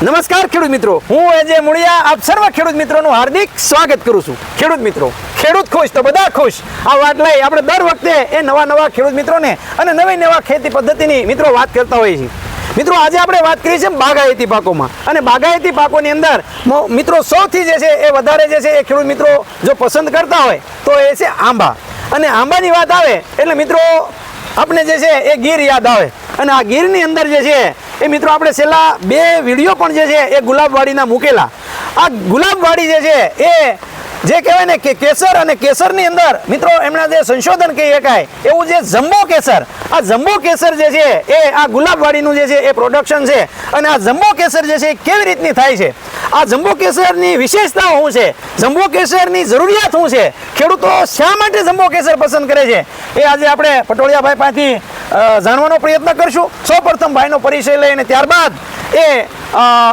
નમસ્કાર ખેડૂત મિત્રો. હું એજે મુળિયા, આપ સર્વ ખેડૂત મિત્રોનું હાર્દિક સ્વાગત કરું છું. ખેડૂત મિત્રો, ખેડૂત ખુશ તો બધા ખુશ. આ વાત લઈ આપણે દર વખતે એ નવા નવા ખેડૂત મિત્રોને અને નવી નવા ખેતી પદ્ધતિની મિત્રો વાત કરતા હોઈએ છીએ. મિત્રો, આજે આપણે વાત કરી છે બાગાયતી પાકોમાં. અને બાગાયતી પાકોની અંદર મિત્રો, સૌથી જે છે એ વધારે જે છે એ ખેડૂત મિત્રો જો પસંદ કરતા હોય, તો એ છે આંબા. અને આંબાની વાત આવે, એટલે મિત્રો આપણે જે છે એ ગીર યાદ આવે. અને આ ગીરની અંદર જે છે એ મિત્રો, આપણે છેલ્લા બે વીડિયો પણ જે છે, એ ગુલાબવાડીના મૂકેલા. આ ગુલાબવાડી જે છે, એ જે કહેવાય ને કે કેસર અને કેસરની અંદર, મિત્રો, એમના જે સંશોધન કહી શકાય, એવું જે જમ્બો કેસર, આ જમ્બો કેસર જે છે, એ આ ગુલાબવાડીનું જે છે, એ પ્રોડક્શન છે. અને આ જમ્બો કેસર જે છે, એ કેવી રીતની થાય છે? આ જમ્બો કેસરની વિશેષતાઓ શું છે? જમ્બો કેસરની જરૂરિયાત શું છે? ખેડૂતો શા માટે જમ્બો કેસર પસંદ કરે છે? એ આજે આપણે પટોળિયાભાઈ પાસેથી જાણવાનો પ્રયત્ન કરશું. સૌપ્રથમ ભાઈનો પરિચય લઈને ત્યારબાદ એ આ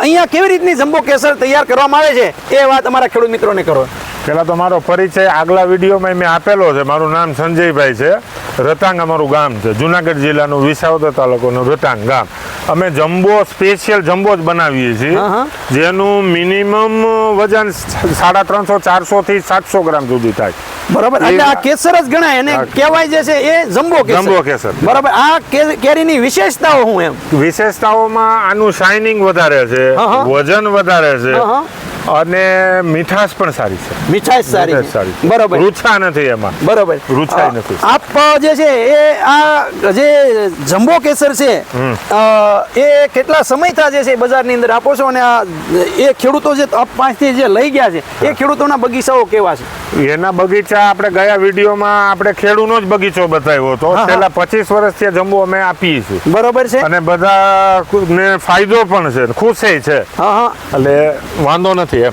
અહીંયા કેવી રીતની જમ્બો કેસર તૈયાર કરવામાં આવે છે? એ વાત અમારા ખેડૂત મિત્રોને કરો. પેલા તો મારો પરિચય આગલા વિડીયોમાં મેં આપેલો છે. મારું નામ સંજયભાઈ છે. રતાંગ અમારું ગામ છે. જુનાગઢ જિલ્લાનું વિસાવદર તાલુકાનું રતાંગ ગામ. અમે જમ્બો સ્પેશિયલ જમ્બો જ બનાવીએ છીએ. જેનું મિનિમમ વજન સાડા ત્રણસો ચારસો થી સાતસો ગ્રામ સુધી થાય. બરાબર એટલે આ કેસર જ ગણાય એને. કહેવાય જે છે એ જમ્બો કેસર જમ્બો કેસર. બરાબર આ કેરીની વિશેષતાઓ હું એમ વિશેષતાઓમાં આનું શાઇનિંગ વધારે છે. વજન વધારે છે. અને મીઠાશ પણ સારી છે. મીઠાશ સારી સારી બરોબર. રૂચા નથી એમાં. બરોબર. રૂચા નથી. આપ જે છે એ આ જે જમ્બો કેસર છે એ કેટલા સમયથી જે છે બજારની અંદર? આપો છો અને આ એ ખેડૂતો જે આપ પાસેથી જે લઈ ગયા છે એ ખેડૂતોના બગીચાઓ કેવા છે? એના બગીચા આપણે ગયા વિડીયોમાં આપણે ખેડૂનો જ બગીચો બતાવ્યો હતો. છેલ્લા પચીસ વર્ષથી જમ્બો અમે આપીએ છીએ. બરોબર છે. અને બધા ને ફાયદો પણ છે ખુશ છે. હા હા. એટલે વાંધો નથી. એમ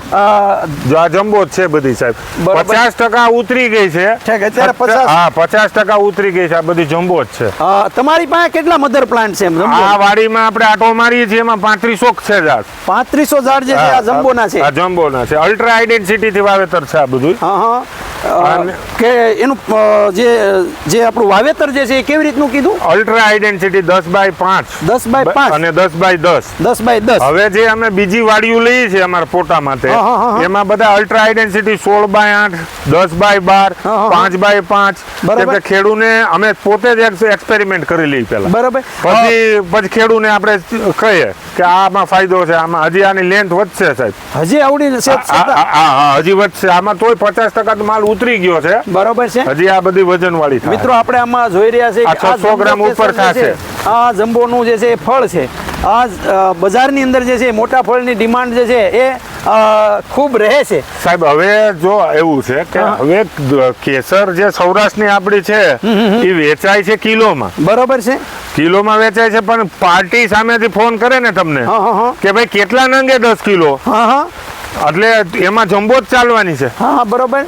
જો આ જમ્બો છે બધી સાહેબ. પચાસ ટકા ઉતરી ગઈ છે. ઠીક, અત્યારે છતાં- 50? હા પચાસ ટકા ઉતરી ગઈ છે. આ બધી જમ્બો જ છે. તમારી પાસે કેટલા મધર પ્લાન્ટ છે આ વાડીમાં આપણે આટો મારીએ છીએ એમાં પાંત્રીસો છે ઝાડ. પાંત્રીસો ઝાડ જે છે આ જમ્બોના છે. આ જમ્બોના છે. અલ્ટ્રા આઈડેન્ટિટી થી વાવેતર છે આ બધું. કે એનું જે જે આપણું વાવેતર જે છે એ કેવી રીતનું કીધું? અલ્ટ્રા આઈડેન્ટિટી દસ બાય પાંચ. દસ બાય પાંચ. અને દસ બાય દસ. દસ બાય દસ. હવે જે અમે બીજી વાડીઓ લઈએ છીએ અમારા પોટા હા, હા, હા. એમાં બધા અલ્ટ્રા આઈડેન્સિટી સોળ બાય આઠ દસ બાય બાર હા, હા. પાંચ બાય પાંચ. બરાબર. ખેડૂને અમે પોતે જ એક્સપેરિમેન્ટ કરી લઈ પેલા બરાબર. પછી પછી ખેડૂને આપણે કહીએ કે આમાં ફાયદો છે આમાં હજી આની લેન્થ વધશે સાહેબ. હજી આવડી આ હજી વધશે. આમાં તોય પચાસ ટકા માલ ઉતરી ગયો છે. બરોબર છે. હજી આ બધી વજન વાળી મિત્રો આપણે આમાં જોઈ રહ્યા છે 600 ગ્રામ ઉપર થશે. આ જંબોનું જે છે એ ફળ છે. આ બજારની અંદર જે છે મોટા ફળની ડિમાન્ડ જે છે એ ખૂબ રહે છે. સાહેબ હવે જો એવું છે કે હવે કેસર જે સૌરાષ્ટ્રની આપણી છે એ વેચાય છે કિલોમાં. બરોબર છે. કિલોમાં વેચાય છે પણ પાર્ટી સામેથી ફોન કરે ને તમને હા હા હા. કે ભાઈ કેટલા નંગે દસ કિલો? હા હા. એટલે એમાં જમ્બો જ ચાલવાની છે. હા બરોબર.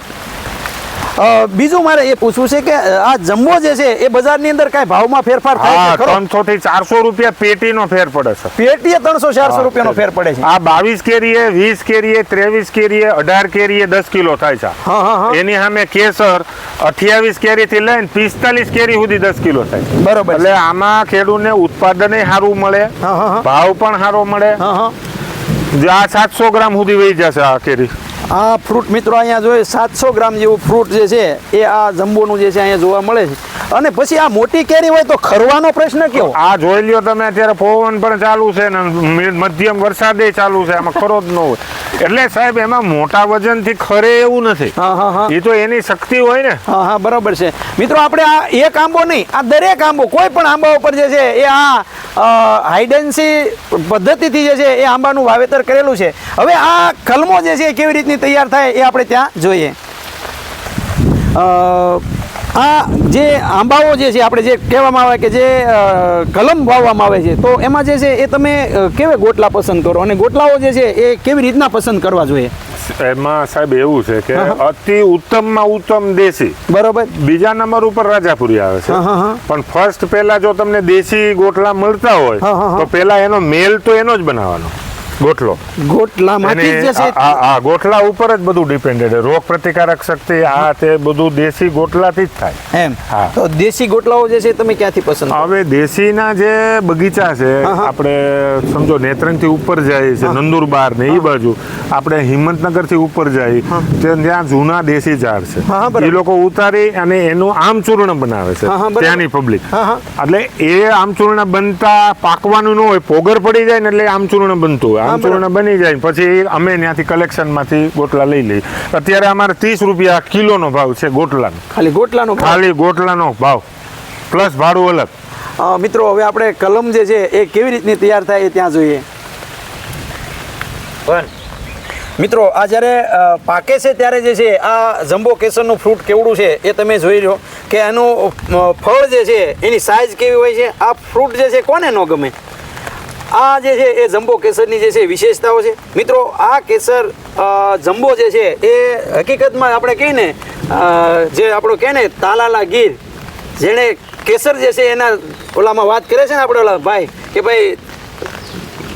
બીજું મારે એ પૂછવું છે કે આ જમ્બો જે છે એ બજારની અંદર કાંઈ ભાવમાં ફેરફાર થાય છે ત્રણસો થી ચારસો રૂપિયા પેટીનો ફેર પડે છે. પેટીએ ત્રણસો ચારસો રૂપિયાનો ફેર પડે છે. આ બાવીસ કેરીએ વીસ કેરીએ ત્રેવીસ કેરીએ અઢાર કેરીએ દસ કિલો થાય છે. હા હા હા. એની સામે કેસર અઠ્યાવીસ કેરી થી લઈને પિસ્તાલીસ કેરી સુધી દસ કિલો થાય બરોબર એટલે આમાં ખેડૂતને ઉત્પાદન સારું મળે ભાવ પણ સારો મળે. હા હા. જે આ સાતસો ગ્રામ સુધી વહી જશે આ કેરી. આ ફ્રૂટ મિત્રો અહીંયા જોઈએ, સાતસો ગ્રામ જેવું ફ્રૂટ જે છે, એ આ જંબુનું જે છે અહીંયા જોવા મળે છે. અને પછી આ મોટી કેરી હોય તો ખરવાનો પ્રશ્ન કેવો? આ જોઈ લ્યો તમે, અત્યારે પવન પણ ચાલુ છે ને મધ્યમ વરસાદે ચાલુ છે, આમાં ખરો જ ન હોય. એટલે સાહેબ એમાં મોટા વજનથી ખરે એવું નથી. હા હા હા. એ તો એની શક્તિ હોય ને. હા હા બરાબર છે. મિત્રો આપણે આ એક આંબો નહીં આ દરેક આંબો કોઈ પણ આંબા ઉપર જે છે એ આ હાઇડન્સી પદ્ધતિથી જે છે એ આંબાનું વાવેતર કરેલું છે. હવે આ કલમો જે છે એ કેવી રીતની તૈયાર થાય એ આપણે ત્યાં જોઈએ. આ જે આંબાઓ જે છે આપણે જે કહેવામાં આવે કે જે કલમ વાવવામાં આવે છે તો એમાં જે છે એ તમે કેવે ગોટલા પસંદ કરો અને ગોટલાઓ જે છે એ કેવી રીતના પસંદ કરવા જોઈએ એમાં સાહેબ એવું છે કે. અતિ ઉત્તમમાં ઉત્તમ દેશી બરોબર બીજા નંબર ઉપર રાજાપુરી આવે છે. પણ ફર્સ્ટ પહેલા જો તમને દેશી ગોટલા મળતા હોય. તો પહેલા એનો મેલ તો એનો જ બનાવવાનો ગોઠલો. ગોટલામાંથી જ છે આ ગોટલા ઉપર જ બધું ડિપેન્ડેડ છે. રોગ પ્રતિકારક શક્તિ આ તે બધું દેશી ગોટલાથી જ થાય. એમ. હા. તો દેશી ગોટલાઓ જે છે તમે ક્યાંથી પસંદ? હવે દેશીના જે બગીચા છે આપણે સમજો નેત્રંગથી ઉપર જાય છે નંદુરબાર ને એ બાજુ. આપણે હિંમતનગરથી ઉપર જાય તે ત્યાં જૂના દેશી ઝાડ છે. એ લોકો ઉતારી અને એનું આમચૂર્ણ બનાવે છે. ત્યાંની પબ્લિક. એટલે એ આમચૂર્ણ બનતા પાકવાનું ન હોય પોગર પડી જાય ને એટલે આમચૂર્ણ બનતું હોય. હા, આમચૂર્ણ બની જાય પછી અમે ત્યાંથી કલેક્શનમાંથી ગોટલા લઈ લઈએ. અત્યારે અમારે ત્રીસ રૂપિયા કિલોનો ભાવ છે ગોટલાનો. ખાલી ગોટલાનો ખાલી ગોટલાનો ભાવ. પ્લસ ભાડું અલગ. મિત્રો હવે આપણે કલમ જે છે એ કેવી રીતની તૈયાર થાય એ ત્યાં જોઈએ. મિત્રો આ જ્યારે પાકે છે ત્યારે જે છે આ જમ્બો કેસરનું ફ્રૂટ કેવડું છે એ તમે જોઈ લો કે એનું ફળ જે છે એની સાઇઝ કેવી હોય છે? આ ફ્રૂટ જે છે કોને ન ગમે? આ જે છે એ જમ્બો કેસરની જે છે વિશેષતાઓ છે. મિત્રો, આ કેસર જમ્બો જે છે એ હકીકતમાં આપણે કહીએ ને જે આપણો કહે ને તાલાલા ગીર, જેણે કેસર જે છે એના ઓલામાં વાત કરે છે ને આપણે ઓલા ભાઈ, કે ભાઈ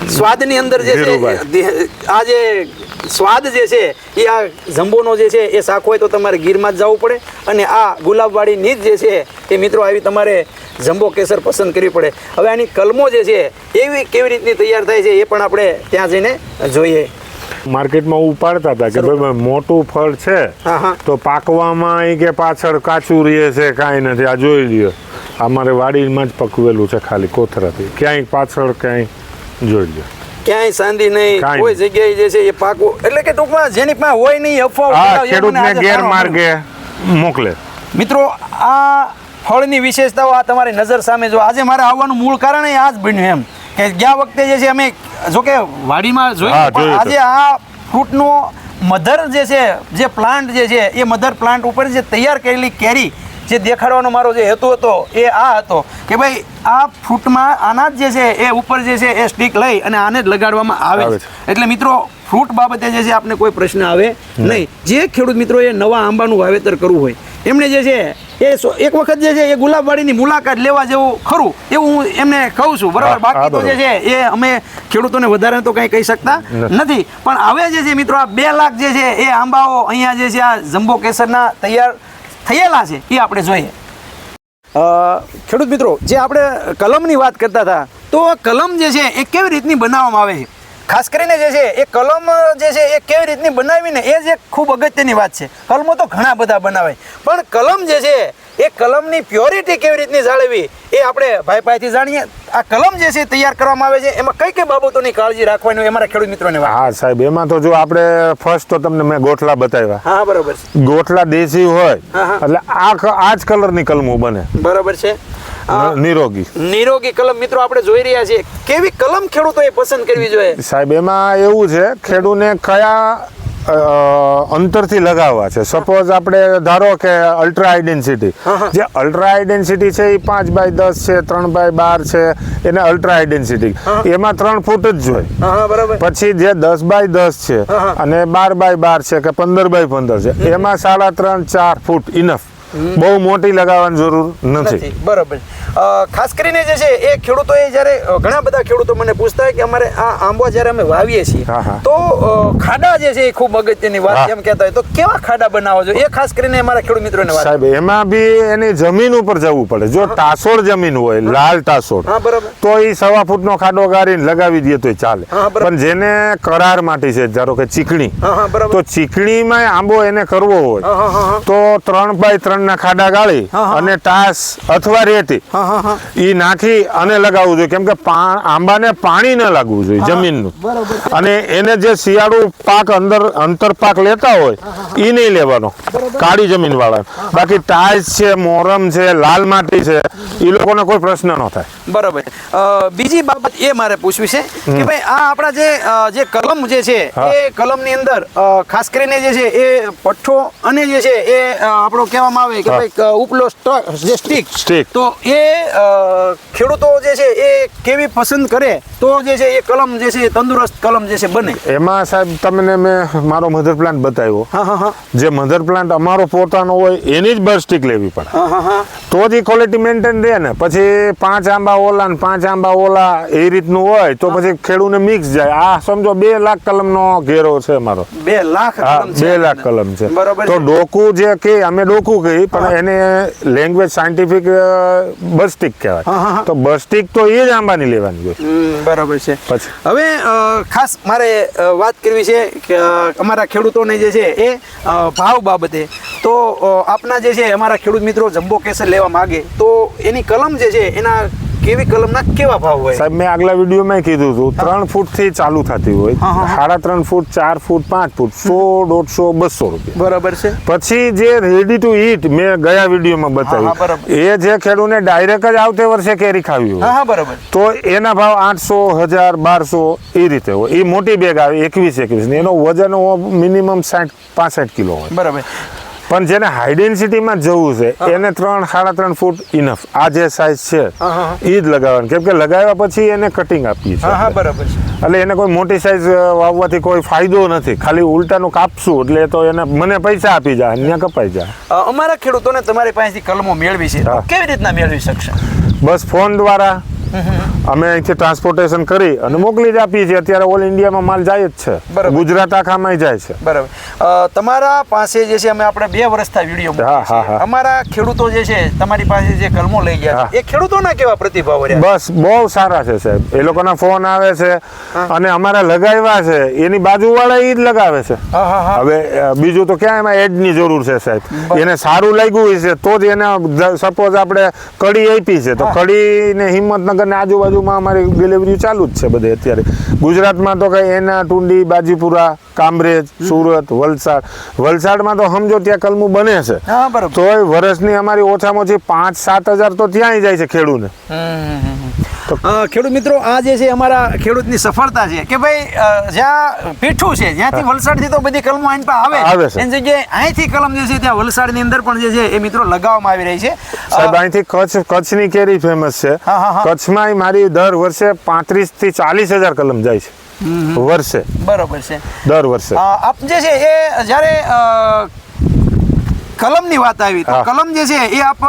સ્વાદની અંદર જે છે આ જે સ્વાદ જે છે એ આ જંબોનો જે છે એ શાક હોય તો તમારે ગીરમાં જ જવું પડે. અને આ ગુલાબવાળી નીચ જે છે એ મિત્રો આવી તમારે જંબો કેસર પસંદ કરવી પડે. હવે આની કલમો જે છે એવી કેવી રીતની તૈયાર થાય છે એ પણ આપણે ત્યાં જઈને જોઈએ. માર્કેટમાં ઉપાડતા હતા કે ભાઈ મોટું ફળ છે તો પાકવામાં કે પાછળ કાચું રહે છે કાંઈ નથી આ જોઈ લ્યો. અમારે વાડીમાં જ પકવેલું છે ખાલી કોથરાથી. ક્યાંય પાછળ ક્યાંય જોઈ ક્યાંય શાંતિ નહીં કોઈ જગ્યાએ જે છે એ પાકો. એટલે કે ટૂંકમાં જેની પાસે હોય નહીં અફવા ખેડૂતને ગેરમાર્ગે મોકલે. મિત્રો આ ફળની વિશેષતાઓ આ તમારી નજર સામે જો આજે મારે આવવાનું મૂળ કારણ એ આ જ બન્યું એમ. કે ગયા વખતે જે છે અમે જો કે વાડીમાં જોઈએ જોયું આજે આ ફ્રૂટનો મધર જે છે જે પ્લાન્ટ જે છે એ મધર પ્લાન્ટ ઉપર જે તૈયાર કરેલી કેરી જે દેખાડવાનો મારો જે હેતુ હતો એ આ હતો કે ભાઈ આ ફ્રૂટમાં આના જ જે છે એ ઉપર જે છે એ સ્ટીક લઈ અને આને જ લગાડવામાં આવે છે. એટલે મિત્રો ફ્રૂટ બાબતે જે છે આપને કોઈ પ્રશ્ન આવે નહીં. જે ખેડૂત મિત્રોએ નવા આંબાનું વાવેતર કરવું હોય એમણે જે છે એ એક વખત જે છે એ ગુલાબવાડીની મુલાકાત લેવા જેવું ખરું એવું હું એમને કહું છું. બરાબર? બાકી તો જે છે એ અમે ખેડૂતોને વધારે તો કંઈ કહી શકતા નથી. પણ હવે જે છે મિત્રો આ બે લાખ જે છે એ આંબાઓ અહીંયા જે છે આ જમ્બો કેસરના તૈયાર થયેલા છે, એ આપણે જોઈએ. ખેડૂત મિત્રો, જે આપણે કલમની વાત કરતા હતા, તો કલમ જે છે, એ કેવી રીતની બનાવવામાં આવે છે? ખાસ કરીને જે છે, એ કલમ જે છે, એ કેવી રીતની બનાવીને એ જ એક ખૂબ અગત્યની વાત છે. કલમો તો ઘણા બધા બનાવાય. પણ કલમ જે છે એ કલમની પ્યોરિટી કેવી રીતની જાળવી એ આપણે ભાઈ પાસેથી જાણીએ. આ કલમ જે છે તૈયાર કરવામાં આવે છે. એમાં કઈ કઈ બાબતોની કાળજી રાખવાની અમારા ખેડૂત મિત્રોને હા સાહેબ એમાં તો જો આપણે ફર્સ્ટ તો તમને મેં ગોઠલા બતાવ્યા. હા બરોબર છે. ગોઠલા દેશી હોય. એટલે આ આ જ કલરની કલમો બને. બરોબર છે. નિરોગી. નિરોગી કલમ મિત્રો આપણે જોઈ રહ્યા છીએ. કેવી કલમ ખેડૂતોએ પસંદ કરવી જોઈએ? સાહેબ એમાં એવું છે ખેડૂને કયા અંતરથી લગાવવા છે. સપોઝ આપણે ધારો કે અલ્ટ્રા આઇડેન્સિટી જે અલ્ટ્રા આઇડેન્સિટી છે એ પાંચ બાય દસ છે ત્રણ બાય બાર છે એને અલ્ટ્રા આઇડેન્સિટી એમાં ત્રણ ફૂટ જ જોઈએ પછી જે દસ બાય દસ છે. અને બાર બાય બાર છે કે પંદર બાય પંદર છે એમાં સાડા ત્રણ ચાર ફૂટ ઇનફ બહુ મોટી લગાવવાની જરૂર નથી. બરાબર. ખાસ કરીને જે છે એ ખેડૂતોએ જ્યારે ઘણા બધા ખેડૂતો મને પૂછતા હોય કે અમારે આ આંબો જ્યારે અમે વાવીએ છીએ. તો ખાડા જે છે એ ખૂબ અગત્યની વાત એમ કહેતા હોય. તો કેવા ખાડા બનાવવા છો? એ ખાસ કરીને અમારા ખેડૂત મિત્રોને વાત સાહેબ એમાં બી એની જમીન ઉપર જવું પડે. જો તાસોડ જમીન હોય લાલ તાસોડ તો એ સવા ફૂટનો ખાડો ગાળીને લગાવી દે તોય ચાલે. પણ જેને કરાર માટી છે ધારો કે ચીકણી તો ચીકણીમાં આંબો એને કરવો હોય તો ત્રણ બાય ત્રણ ના ખાડા ગાળી. અને ટાસ અથવા રેતી હા હા હા. ઈ નાખી અને લગાવવું જોઈએ. કેમ કે આંબાને પાણી ન લાગવું જોઈએ જમીનનું. બરાબર અને એને જે શિયાળુ પાક અંદર અંતર પાક લેતા હોય એ નહીં લેવાનો. કાળી જમીન વાળા બાકી ટાઈસ છે મોરમ છે લાલ માટી છે એ લોકોને કોઈ પ્રશ્ન ન થાય. બરાબર. બીજી બાબત એ મારે પૂછવી છે કે ભાઈ આ આપણા જે જે કલમ જે છે. એ કલમની અંદર ખાસ કરીને જે છે એ પઠ્ઠો અને જે છે એ આપણો કહેવામાં આવે આવે કે ભાઈ ઉપલો જે સ્ટીક. તો એ ખેડૂતો જે છે એ કેવી પસંદ કરે તો જે છે એ કલમ જે છે તંદુરસ્ત કલમ જે છે બને. એમાં સાહેબ તમને મેં મારો મધર પ્લાન્ટ બતાવ્યો. જે મધર પ્લાન્ટ અમારો પોતાનો હોય એની જ બર્સ્ટિક લેવી પડે. તો જ ક્વોલિટી મેન્ટેન રહે ને. પછી પાંચ આંબા ઓલા ને પાંચ આંબા ઓલા એ રીતનું હોય તો પછી ખેડૂને મિક્સ જાય. આ સમજો બે લાખ કલમનો ઘેરો છે મારો બે લાખ બે લાખ કલમ છે. બરોબર તો ડોકુ જે કે અમે ડોકું કહી પણ એને લેંગ્વેજ સાયન્ટિફિક હા, કહેવાય. તો બસ્ટિક તો એ જ આંબાની લેવાની હોય બરાબર છે? હવે ખાસ મારે વાત કરવી છે કે અમારા ખેડૂતોને જે છે એ ભાવ બાબતે. તો આપના જે છે અમારા ખેડૂત મિત્રો જમ્બો કેસર લેવા માગે તો એની કલમ જે છે એના કેવી કલમના કેવા ભાવ હોય? સાહેબ મેં આગલા વિડીયોમાં કીધું હતું ત્રણ ફૂટથી ચાલુ થતી હોય. સાડા ત્રણ ફૂટ ચાર ફૂટ પાંચ ફૂટ સો દોઢસો બસો રૂપિયા. બરાબર છે. પછી જે રેડી ટુ ઈટ મેં ગયા વિડીયોમાં બતાવ્યું. એ જે ખેડૂને ડાયરેક્ટ જ આવતે વર્ષે કેરી ખાવી હોય. બરાબર. તો એના ભાવ આઠસો હજાર બારસો એ રીતે હોય. એ મોટી બેગ આવે એકવીસ એકવીસ. ની એનો વજન મિનિમમ સાઠ પાસઠ કિલો હોય. બરાબર. પણ જેને હાઈ ડેન્સિટીમાં જવું છે એને ત્રણ સાડા ત્રણ ફૂટ ઇનફ આ જે સાઇઝ છે. એ જ લગાવવાનું. કેમ કે લગાવ્યા પછી એને કટિંગ આપીએ હા હા છીએ બરાબર એટલે એને કોઈ મોટી સાઇઝ વાવવાથી કોઈ ફાયદો નથી. ખાલી ઉલટાનું કાપશું એટલે તો એને મને પૈસા આપી જાય અન્ય કપાઈ જાય અમારા ખેડૂતોને તમારી પાસેથી કલમો મેળવી છે. કેવી રીતના મેળવી શકશે? બસ ફોન દ્વારા અમે અહીંથી ટ્રાન્સપોર્ટેશન કરી અને મોકલી જ આપીએ છીએ. અત્યારે ઓલ ઇન્ડિયામાં માલ જાય જ છે. ગુજરાત આખામાં જાય છે. બરાબર. તમારા પાસે જે છે અમે આપણે બે વર્ષથી વીડિયો હા, હા, હા. અમારા ખેડૂતો જે છે તમારી પાસે જે કલમો લઈ ગયા. એ ખેડૂતોના કેવા પ્રતિભાવ રહ્યા બસ બહુ સારા છે સાહેબ. એ લોકોના ફોન આવે છે અને અમારા લગાવ્યા છે. એની બાજુવાળા એ જ લગાવે છે. હવે બીજું તો ક્યાં એમાં એડની જરૂર છે સાહેબ. એને સારું લાગ્યું છે તો જ એને સપોઝ આપણે કડી આપી છે તો કડીને હિંમતનગર ને આજુબાજુમાં અમારી ડિલિવરી ચાલુ જ છે બધે અત્યારે. ગુજરાતમાં તો કઈ એના ટુંડી બાજીપુરા કામરેજ સુરત વલસાડ. વલસાડમાં તો સમજો ત્યાં કલમું બને છે. તોય વર્ષની અમારી ઓછામાં ઓછી પાંચ સાત હજાર તો ત્યાં જાય છે ખેડૂને. ખેડૂત મિત્રો આ જે છે અમારા ખેડૂતની સફળતા છે કે ભાઈ જ્યાં પીઠું છે જ્યાંથી વલસાડથી તો બધી કલમો આઈન આવે. આવે છે. એની જગ્યાએ અહીંથી કલમ જે છે ત્યાં વલસાડની અંદર પણ જે છે એ મિત્રો લગાવવામાં આવી રહી છે. સાહેબ અહીંથી કચ્છ કચ્છની કેરી ફેમસ છે. કચ્છમાં મારી દર વર્ષે પાંત્રીસથી ચાલીસ હજાર કલમ જાય છે. વર્ષે. બરોબર છે. દર વર્ષે. આપ જે છે એ જ્યારે કલમની વાત આવી તો કલમ જે છે એ આપ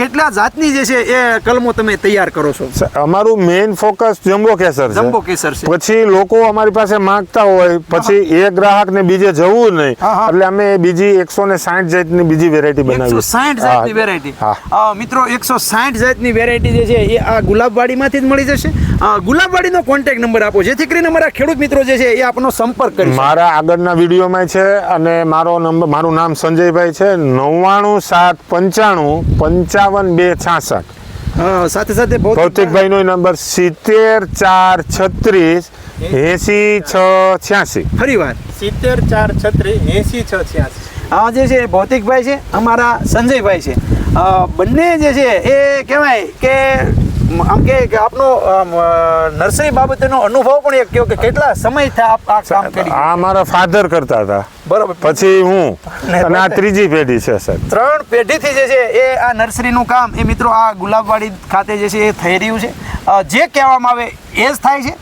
કેટલા જાતની જે છે એ કલમો તમે તૈયાર કરો છો? અમારું મેઇન ફોકસ જમ્બો કેસર છે. જમ્બો કેસર છે. પછી લોકો અમારી પાસે માંગતા હોય પછી એ ગ્રાહક ને બીજે જવું નહીં. એટલે અમે બીજી એકસો ને સાઠ જાતની બીજી વેરાયટી બનાવી સાઠ જાતની વેરાયટી મિત્રો એકસો સાઠ જાતની વેરાયટી જે છે એ આ ગુલાબવાડીમાંથી જ મળી જશે. ગુલાબવાડીનો કોન્ટેક્ટ નંબર આપો જેથી કરીને અમારા ખેડૂત મિત્રો જે છે એ આપનો સંપર્ક કરી મારા આગળના વિડીયોમાં છે અને મારો નંબર મારું નામ સંજયભાઈ છે. નવ્વાણું સાત પંચાણું પંચાવન બે છાસઠ. સાથે સાથે ભૌતિક ભૌતિકભાઈ નો નંબર સિત્તેર ચાર છત્રીસ એસી છ છ્યાસી. ફરી વાર. સિત્તેર ચાર છત્રીસ એસી છ છ્યાસી. આ જે છે ભૌતિકભાઈ છે અમારા સંજયભાઈ છે. બંને જે છે એ કહેવાય કે આમ કે કે આપનો નર્સરી બાબતેનો અનુભવ પણ એક કહો કે કેટલા સમય સમયથી આપ આ કામ કરી? આ મારા ફાધર કરતા હતા. બરોબર. પછી હું. અને આ ત્રીજી પેઢી છે સર ત્રણ પેઢીથી જે છે એ આ નર્સરીનું કામ એ મિત્રો આ ગુલાબવાડી ખાતે જે છે એ થઈ રહ્યું છે. જે કહેવામાં આવે એ જ થાય છે.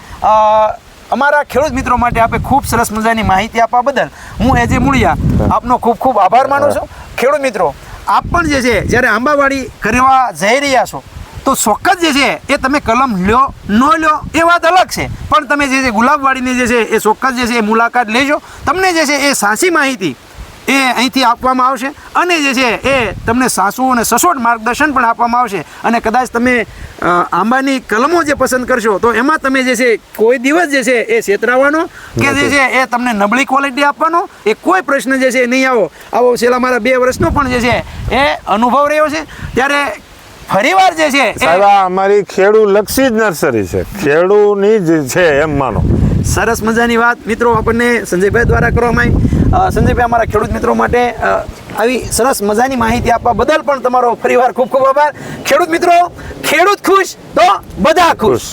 અમારા ખેડૂત મિત્રો માટે આપે ખૂબ સરસ મજાની માહિતી આપવા બદલ હું એજે મૂળિયા આપનો ખૂબ ખૂબ આભાર માનું છું. ખેડૂત મિત્રો આપ પણ જે છે જ્યારે આંબાવાડી કરવા જઈ રહ્યા છો તો ચોક્કસ જે છે એ તમે કલમ લ્યો ન લ્યો એ વાત અલગ છે પણ તમે જે છે ગુલાબવાડીની જે છે એ ચોક્કસ જે છે એ મુલાકાત લેજો તમને જે છે એ સાચી માહિતી એ અહીંથી આપવામાં આવશે અને જે છે એ તમને સાસુ અને સસોટ માર્ગદર્શન પણ આપવામાં આવશે અને કદાચ તમે આંબાની કલમો જે પસંદ કરશો તો એમાં તમે જે છે કોઈ દિવસ જે છે એ છેતરાવાનો કે જે છે એ તમને નબળી ક્વોલિટી આપવાનો એ કોઈ પ્રશ્ન જે છે એ નહીં આવો આવો છેલ્લા મારા બે વર્ષનો પણ જે છે એ અનુભવ રહ્યો છે ત્યારે ફરીવાર જે છે સાહેબ અમારી ખેડુ લક્ષી જ નર્સરી છે. ખેડૂની જ છે એમ માનો. સરસ મજાની વાત. મિત્રો આપણને સંજયભાઈ દ્વારા કરવામાં આવી. સંજયભાઈ અમારા ખેડૂત મિત્રો માટે આવી સરસ મજાની માહિતી આપવા બદલ પણ તમારો ફરીવાર ખૂબ ખૂબ આભાર. ખેડૂત મિત્રો ખેડૂત ખુશ તો બધા ખુશ.